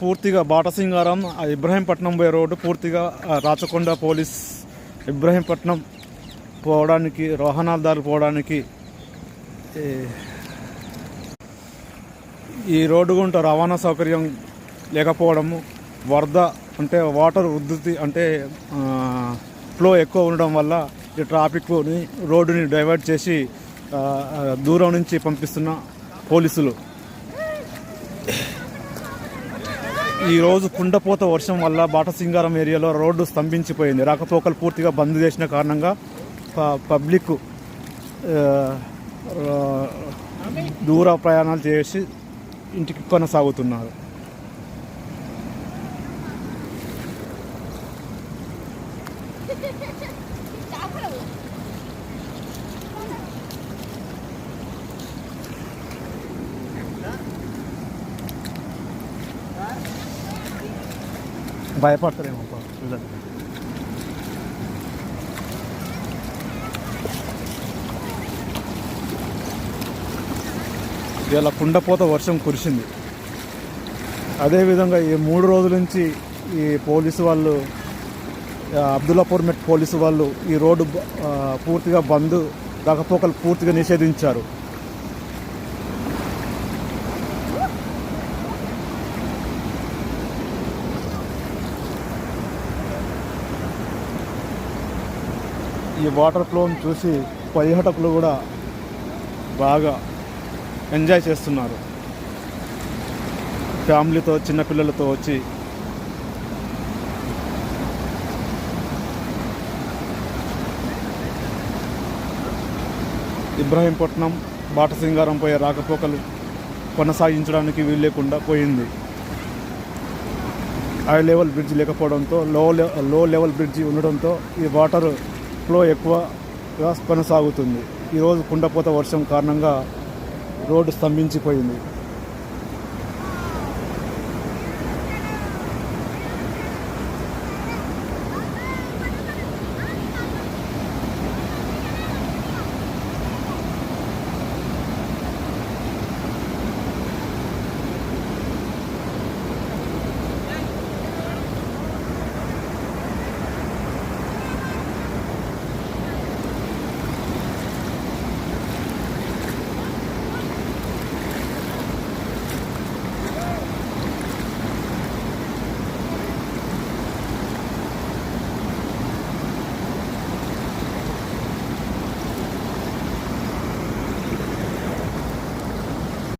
పూర్తిగా బాటసింగారం ఆ ఇబ్రహీంపట్నం పోయే రోడ్డు పూర్తిగా రాచకొండ పోలీస్ ఇబ్రహీంపట్నం పోవడానికి వాహనాలదారులు పోవడానికి ఈ, రోడ్డు గుంట రవాణా సౌకర్యం లేకపోవడము వరద అంటే వాటర్ ఉద్ధృతి అంటే ఫ్లో ఎక్కువ ఉండడం వల్ల ఈ ట్రాఫిక్ని రోడ్డుని డైవర్ట్ చేసి దూరం నుంచి పంపిస్తున్న పోలీసులు. ఈరోజు కుండపోత వర్షం వల్ల బాటసింగారం ఏరియాలో రోడ్డు స్తంభించిపోయింది. రాకపోకలు పూర్తిగా బంద్ చేసిన కారణంగా ప- పబ్లిక్ దూర ప్రయాణాలు చేసి ఇంటికి కొనసాగుతున్నారు. భయపడతారేమో చూడండి. ఇలా కుండపోత వర్షం కురిసింది. అదేవిధంగా ఈ మూడు రోజుల నుంచి ఈ పోలీసు వాళ్ళు అబ్దుల్లాపూర్ మెట్ పోలీసు వాళ్ళు ఈ రోడ్డు పూర్తిగా బంద్ రాకపోకలు పూర్తిగా నిషేధించారు. ఈ వాటర్ ఫ్లోని చూసి పర్యాటకులు కూడా బాగా ఎంజాయ్ చేస్తున్నారు. ఫ్యామిలీతో చిన్నపిల్లలతో వచ్చి ఇబ్రాహీంపట్నం బాటసింగారం పోయే రాకపోకలు కొనసాగించడానికి వీలు లేకుండా పోయింది. హై లెవెల్ బ్రిడ్జ్ లేకపోవడంతో లో లో లెవెల్ బ్రిడ్జి ఉండడంతో ఈ వాటర్ ఫ్లో ఎక్కువగా కొనసాగుతుంది. ఈరోజు కుండపోత వర్షం కారణంగా రోడ్డు స్తంభించిపోయింది.